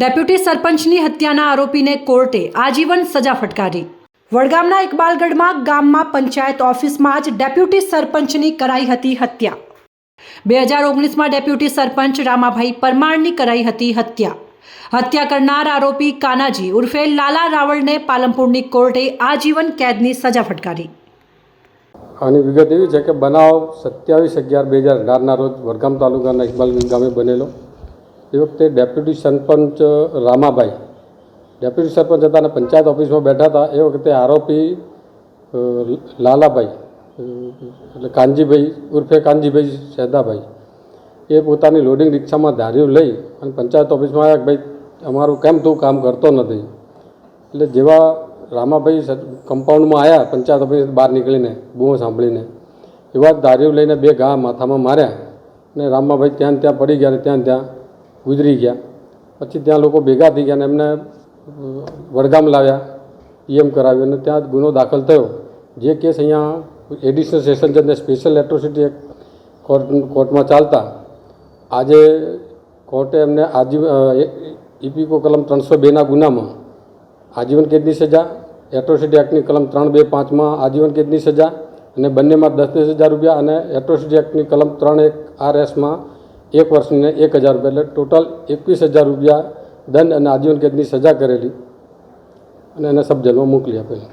Deputy સરપંચની હત્યાના આરોપીને કોર્ટે આજીવન સજા ફટકારી. વડગામના ઇકબાલગઢમાં ગામમાં પંચાયત ઓફિસમાં જ ડેપ્યુટી સરપંચની કરાઈ હતી હત્યા. બે હજાર ઓગણીસમાં ડેપ્યુટી સરપંચ રામાભાઈ પરમારની કરાઈ હતી હત્યા. હત્યા કરનાર આરોપી કાનાજી ઉર્ફે લાલા રાવળને પાલનપુરની કોર્ટે આજીવન કેદની સજા ફટકારી. આની વિગત એવી છે કે બનાવ સત્યાવીસ અગિયાર બે હજાર અઢારના રોજ વડગામ તાલુકાના ઇકબાલગઢ ગામે બનેલો. એ વખતે ડેપ્યુટી સરપંચ રામાભાઈ. ડેપ્યુટી સરપંચ હતા અને પંચાયત ઓફિસમાં બેઠા હતા. એ વખતે આરોપી લાલાભાઈ એટલે કાનજીભાઈ ઉર્ફે કાનજીભાઈ સેદાભાઈ એ પોતાની લોડિંગ રિક્ષામાં ધાર્યું લઈ અને પંચાયત ઓફિસમાં આવ્યા કે, ભાઈ, અમારું કેમ તું કામ કરતો નથી? એટલે જેવા રામાભાઈ કમ્પાઉન્ડમાં આવ્યા પંચાયત ઓફિસ બહાર નીકળીને, બૂમો સાંભળીને એવા ધાર્યું લઈને બે ઘા માથામાં માર્યા અને રામાભાઈ ત્યાં ત્યાં પડી ગયા ત્યાં ત્યાં ગુજરી ગયા. પછી ત્યાં લોકો ભેગા થઈ ગયા અને એમને વડગામ લાવ્યા, પીએમ કરાવ્યું અને ત્યાં ગુનો દાખલ થયો. જે કેસ અહીંયા એડિશનલ સેશન જજને સ્પેશિયલ એટ્રોસિટી એક્ટ કોર્ટ કોર્ટમાં ચાલતા. આજે કોર્ટે એમને આજીવ ઇપીકો કલમ ત્રણસો બેના ગુનામાં આજીવન કેદની સજા એટ્રોસિટી એક્ટની કલમ ત્રણ બે પાંચમાં આજીવન કેદની સજા અને બંનેમાં દસ દસ હજાર રૂપિયા અને એટ્રોસિટી એક્ટની કલમ ત્રણ એક આર એસમાં એક વર્ષની એક હજાર રૂપિયા એટલે ટોટલ એકવીસ હજાર રૂપિયા દંડ અને આજીવન કેદની સજા કરેલી અને એને સબ મોકલી આપેલી.